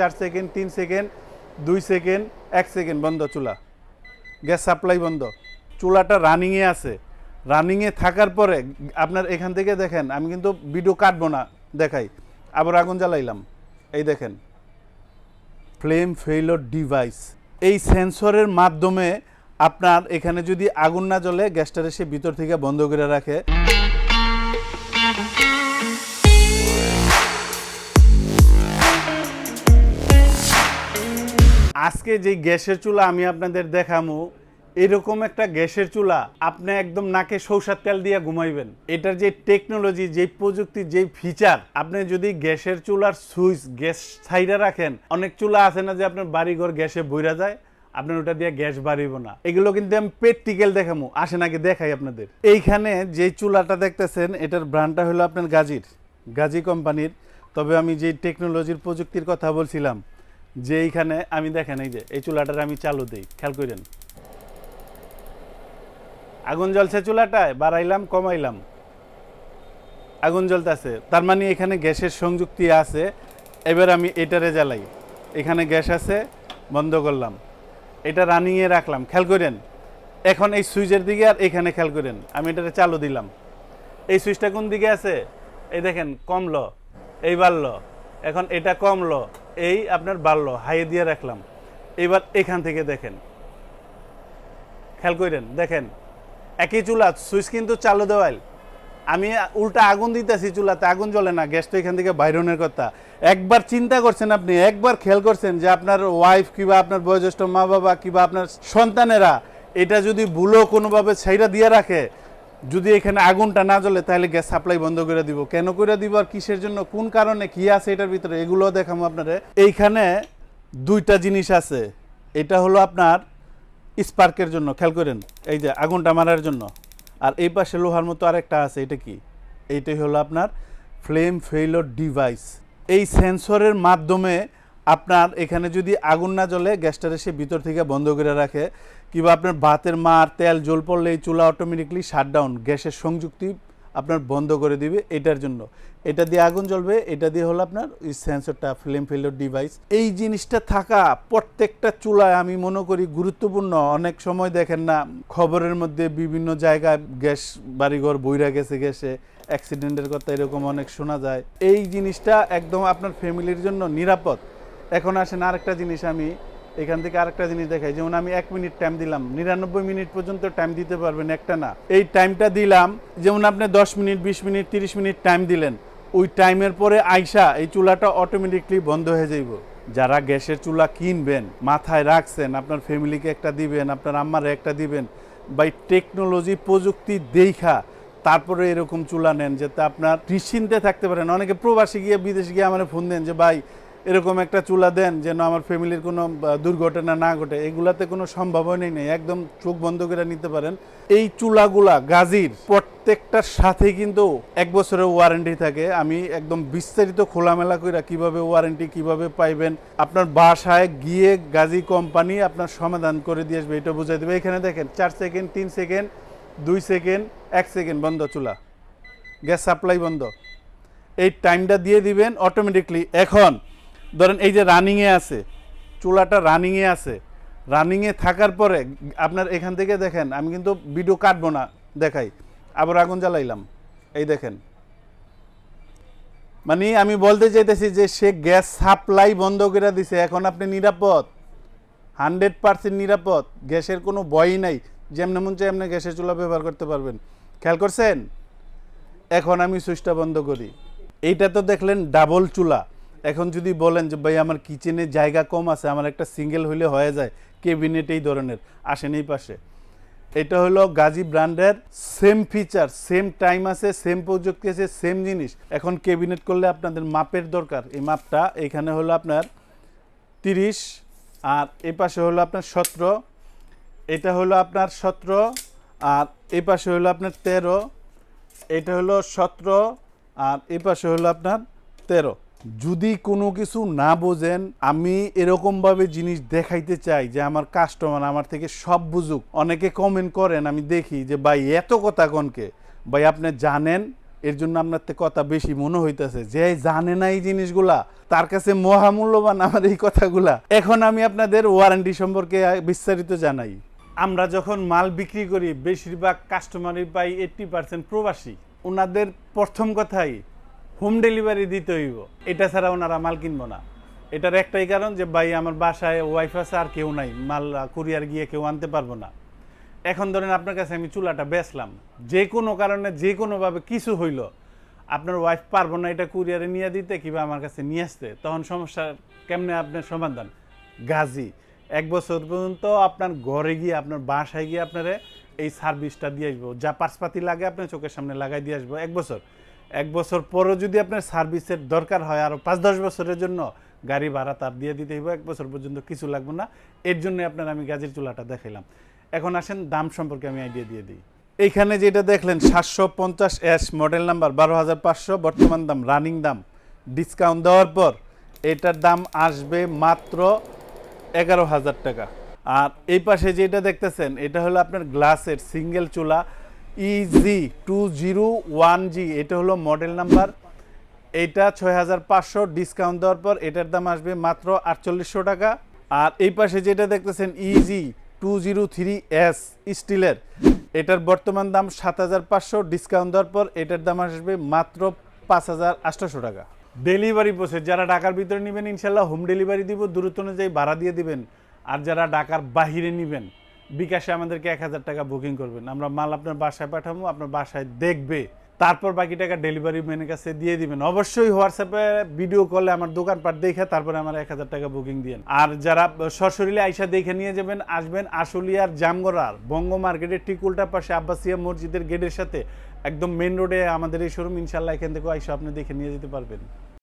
চার সেকেন্ড, তিন সেকেন্ড, দুই সেকেন্ড, এক সেকেন্ড, বন্ধ চুলা। গ্যাস সাপ্লাই বন্ধ। চুলাটা রানিংয়ে আছে। রানিংয়ে থাকার পরে আপনার এখান থেকে দেখেন, আমি কিন্তু ভিডিও কাটবো না, দেখাই। আবার আগুন জ্বালাইলাম। এই দেখেন। ফ্লেম ফেইলর ডিভাইস এই সেন্সরের মাধ্যমে আপনার এখানে যদি আগুন না জ্বলে গ্যাসটা সে ভিতর থেকে বন্ধ করে রাখে। আজকে যে গ্যাসের চুলা আমি আপনাদের দেখামু, এরকম একটা গ্যাসের চুলা আপনি একদম নাকে সৌসার তেল দিয়ে ঘুমাইবেন। এটার যে টেকনোলজি যে প্রযুক্তি, যে ফিচার আপনি যদি গ্যাসের চুলার সুইচ গ্যাস সাইডে রাখেন, অনেক চুলা আছে না যে আপনার বাড়িঘর গ্যাসে বইরা যায় আপনার ওটা দিয়ে গ্যাস বাড়িব না। এগুলো কিন্তু আমি প্র্যাকটিক্যাল দেখামো, আসেন আগে দেখাই আপনাদের। এইখানে যে চুলাটা দেখতেছেন, এটার ব্র্যান্ডটা হলো আপনার গাজির, গাজি কোম্পানির তবে আমি যে টেকনোলজির প্রযুক্তির কথা বলছিলাম যে এইখানে আমি দেখেন এই যে, এই চুলাটার আমি চালু দিই, খেয়াল করেন আগুন জ্বলছে চুলাটায়, বাড়াইলাম, কমাইলাম। আগুন জ্বলতেছে, তার মানে এখানে গ্যাসের সংযুক্তি আছে। এবার আমি এটারে জ্বালাই। এখানে গ্যাস আছে, বন্ধ করলাম। এটা রানিংয়ে রাখলাম, খেয়াল করেন এখন এই সুইচের দিকে আর এখানে খেয়াল করেন আমি এটারে চালু দিলাম। এই সুইচটা কোন দিকে আছে? এই দেখেন, কমলো, এই বাড়লো। এখন এটা কমলো। এই আপনার বাড়লো হাইয়ে দিয়ে রাখলাম। এবার এখান থেকে দেখেন। খেয়াল করেন দেখেন, একই চুলা, সুইচ কিন্তু চালু দেওয়াল আমি উল্টা আগুন দিতেছি চুলাতে, আগুন জ্বলে না, গ্যাস তো এখান থেকে বাইরনের কথা। একবার চিন্তা করছেন আপনি, একবার খেয়াল করছেন যে আপনার ওয়াইফ কিংবা আপনার বয়োজ্যেষ্ঠ মা বাবা কিংবা আপনার সন্তানেরা, এটা যদি ভুলো কোনোভাবে ছাইরা দিয়ে রাখে যদি এখানে আগুনটা না জ্বলে, তাহলে গ্যাস সাপ্লাই বন্ধ করে দিব। কেন করে দিব আর কিসের জন্য? কোন কারণে? কি আছে এটার ভিতরে? এগুলো দেখাবো আপনারে এইখানে দুইটা জিনিস আছে। এটা হলো আপনার স্পার্কের জন্য। খেয়াল করেন, এই যে আগুনটা মারার জন্য। আর এই পাশে লোহার মতো আরেকটা আছে, এটা কি? এইটাই হলো আপনার ফ্লেম ফেইলর ডিভাইস। এই সেন্সরের মাধ্যমে আপনার এখানে যদি আগুন না জ্বলে গ্যাসটা সে ভিতর থেকে বন্ধ করে রাখে, কিংবা আপনার ভাতের মার, তেল, জল পড়লে এই চুলা অটোমেটিকলি শাটডাউন গ্যাসের সংযুক্তি আপনার বন্ধ করে দিবে এটার জন্য। এটা দিয়ে আগুন জ্বলবে, এটা দিয়ে হলো আপনার ওই সেন্সরটা ফ্লেম ফেলোর ডিভাইস এই জিনিসটা থাকা প্রত্যেকটা চুলায় আমি মনে করি গুরুত্বপূর্ণ। অনেক সময় দেখেন না, খবরের মধ্যে বিভিন্ন জায়গায় গ্যাস বাড়িঘর বইরা গেছে গ্যাসে অ্যাক্সিডেন্টের কথা এরকম অনেক শোনা যায়। এই জিনিসটা একদম আপনার ফ্যামিলির জন্য নিরাপদ। এখন আসেন আরেকটা জিনিস আমি এখান থেকে আরেকটা জিনিস দেখাই। যেমন আমি এক মিনিট টাইম দিলাম, নিরানব্বই মিনিট পর্যন্ত টাইম দিতে পারবেন একটা না। এই টাইমটা দিলাম, যেমন আপনি দশ মিনিট, বিশ মিনিট, তিরিশ মিনিট টাইম দিলেন, ওই টাইমের পরে আইসা এই চুলাটা অটোমেটিকলি বন্ধ হয়ে যাইব। যারা গ্যাসের চুলা কিনবেন, মাথায় রাখছেন, আপনার ফ্যামিলিকে একটা দিবেন, আপনার আম্মারে একটা দিবেন বাই টেকনোলজি প্রযুক্তি দেখা তারপরে এরকম চুলা নেন, যাতে আপনার নিশ্চিন্তে থাকতে পারেন। অনেকে প্রবাসী গিয়ে, বিদেশে গিয়ে আমার ফোন দেন যে, ভাই এরকম একটা চুলা দেন যেন আমার ফ্যামিলির কোনো দুর্ঘটনা না ঘটে। এগুলাতে কোনো সম্ভাবনাই নেই, একদম চোখ বন্ধ করে নিতে পারেন। এই চুলাগুলা গাজির প্রত্যেকটার সাথে কিন্তু এক বছরের ওয়ারেন্টি থাকে। আমি একদম বিস্তারিত খোলামেলা করে কীভাবে ওয়ারেন্টি কীভাবে পাইবেন, আপনার বাসায় গিয়ে গাজী কোম্পানি আপনার সমাধান করে দিয়ে আসবে, এটা বুঝাই দেবে। এখানে দেখেন, চার সেকেন্ড তিন সেকেন্ড দুই সেকেন্ড এক সেকেন্ড বন্ধ চুলা। গ্যাস সাপ্লাই বন্ধ। এই টাইমটা দিয়ে দিবেন অটোমেটিকলি এখন ধরেন এই যে রানিংয়ে আছে, চুলাটা রানিংয়ে আছে রানিংয়ে থাকার পরে আপনার এখান থেকে দেখেন, আমি কিন্তু ভিডিও কাটবো না, দেখাই, আবার আগুন জ্বালাইলাম, এই দেখেন। মানে আমি বলতে চাইতেছি যে সে গ্যাস সাপ্লাই বন্ধ করে দিছে, এখন আপনি নিরাপদ হান্ড্রেড পার্সেন্ট নিরাপদ, গ্যাসের কোনো ভয়ই নাই, যেমন মন চাই আপনি গ্যাসের চুলা ব্যবহার করতে পারবেন। খেয়াল করছেন? এখন আমি সুইচটা বন্ধ করি। এইটা তো দেখলেন ডাবল চুলা। এখন যদি বলেন যে, ভাই, আমার কিচেনে জায়গা কম আছে, আমার একটা সিঙ্গেল হইলে হয়ে যায়। কেবিনেট এই ধরনের, আসেন এই পাশে। এটা হলো গাজী ব্র্যান্ডের সেম ফিচার সেম টাইম আছে সেম প্রযুক্তি আছে সেম জিনিস। এখন কেবিনেট করলে আপনাদের মাপের দরকার। এই মাপটা এখানে হলো আপনার তিরিশ, আর এ পাশে হলো আপনার সতেরো, এটা হলো আপনার সতেরো, আর এ পাশে হলো আপনার তেরো, এটা হলো সতেরো, আর এ পাশে হলো আপনার তেরো। যদি কোনো কিছু না বোঝেন, আমি এরকমভাবে জিনিস দেখাইতে চাই যে আমার কাস্টমার আমার থেকে সব বুঝুক। অনেকে কমেন্ট করেন, আমি দেখি যে, ভাই, এত কথা কনকে ভাই, আপনি জানেন? এর জন্য আপনার থেকে কথা বেশি মনে হইতেছে যে জানে না এই জিনিসগুলা। তার কাছে মহামূল্যবান আমার এই কথাগুলা। এখন আমি আপনাদের ওয়ারেন্টি সম্পর্কে বিস্তারিত জানাই। আমরা যখন মাল বিক্রি করি, বেশিরভাগ কাস্টমারই পাই এইট্টি পার্সেন্ট প্রবাসী। ওনাদের প্রথম কথাই হোম ডেলিভারি দিতে হইব। এটা ছাড়া ওনারা মাল কিনবো না। এটার একটাই কারণ যে, ভাই, আমার বাসায় ওয়াইফ আছে, আর কেউ নাই। মাল কুরিয়ার গিয়ে কেউ আনতে পারব না। এখন ধরেন আপনার কাছে আমি চুলাটা বেচলাম। যে কোনো কারণে, যে কোনোভাবে কিছু হইল, আপনার ওয়াইফ পারব না এটা কুরিয়ারে নিয়ে দিতে, কিংবা আমার কাছে নিয়ে আসতে, তখন সমস্যা কেমনে আপনার সমাধান? গাজী, এক বছর পর্যন্ত আপনার ঘরে গিয়ে, আপনার বাসায় গিয়ে আপনারে এই সার্ভিসটা দিয়ে আসব। যা পার্সপাতি লাগে, আপনার চোখের সামনে লাগাই দিয়ে আসব। এক বছর। এক বছর পরও যদি আপনার সার্ভিসের দরকার হয় আরও পাঁচ দশ বছরের জন্য গাড়ি ভাড়া তার দিয়ে দিতে হইব, এক বছর পর্যন্ত কিছু লাগবে না। এর জন্য আপনার আমি গাজীর চুলাটা দেখাইলাম। এখন আসেন দাম সম্পর্কে আমি আইডিয়া দিয়ে দিই। এইখানে যেটা দেখলেন, সাতশো পঞ্চাশ এস মডেল নাম্বার বারো হাজার পাঁচশো, বর্তমান দাম রানিং দাম। ডিসকাউন্ট দেওয়ার পর এটার দাম আসবে মাত্র এগারো হাজার টাকা। আর এই পাশে যেটা দেখতেছেন, এটা হলো আপনার গ্লাসের সিঙ্গেল চুলা। Easy two zero one G এটা হলো মডেল নাম্বার এইটা ছয় হাজার পাঁচশো ডিসকাউন্ট দেওয়ার পর এটার দাম আসবে মাত্র আটচল্লিশশো টাকা। আর এই পাশে যেটা দেখতেছেন easy two zero three S স্টিলের এটার বর্তমান দাম সাত হাজার পাঁচশো ডিসকাউন্ট দেওয়ার পর এটার দাম আসবে মাত্র পাঁচ হাজার আটশোশো টাকা। ডেলিভারি প্রসেস যারা ঢাকার ভিতরে নেবেন, ইনশাল্লাহ হোম ডেলিভারি দিব দূরত্ব অনুযায়ী ভাড়া দিয়ে দিবেন। আর যারা ঢাকার বাহিরে নেবেন বিকাশে আমাদেরকে এক হাজার টাকা বুকিং করবেন। আমরা মাল আপনার বাসায় পাঠাবো, আপনার বাসায় দেখবে। তারপর বাকি টাকা ডেলিভারি ম্যানের কাছে দিয়ে দিবেন। অবশ্যই হোয়াটসঅ্যাপে ভিডিও কলে আমার দোকানপাট দেখে তারপরে আমার এক হাজার টাকা বুকিং দিয়েন আর যারা সশরীরে আইসা দেখে নিয়ে যাবেন, আসবেন আশুলিয়ার জামগড়ার, বঙ্গ মার্কেটের ঠিক উল্টা পাশে আব্বাসিয়া মসজিদের গেটের সাথে। একদম মেন রোডে আমাদের এই শোরুম ইনশাল্লাহ এখান থেকে আইসা আপনি দেখে নিয়ে যেতে পারবেন।